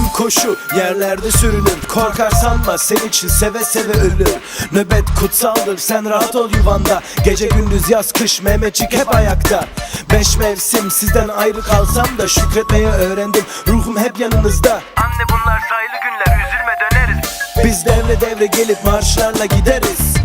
Eğitim koşu yerlerde sürünür. Korkar sanma senin için seve seve ölür. Nöbet kutsaldır sen rahat ol yuvanda. Gece gündüz yaz kış Mehmetçik hep ayakta. Beş mevsim sizden ayrı kalsam da Şükretmeyi öğrendim. Ruhum hep yanınızda Anne bunlar sayılı günler üzülme döneriz. Biz devre devre gelip marşlarla gideriz!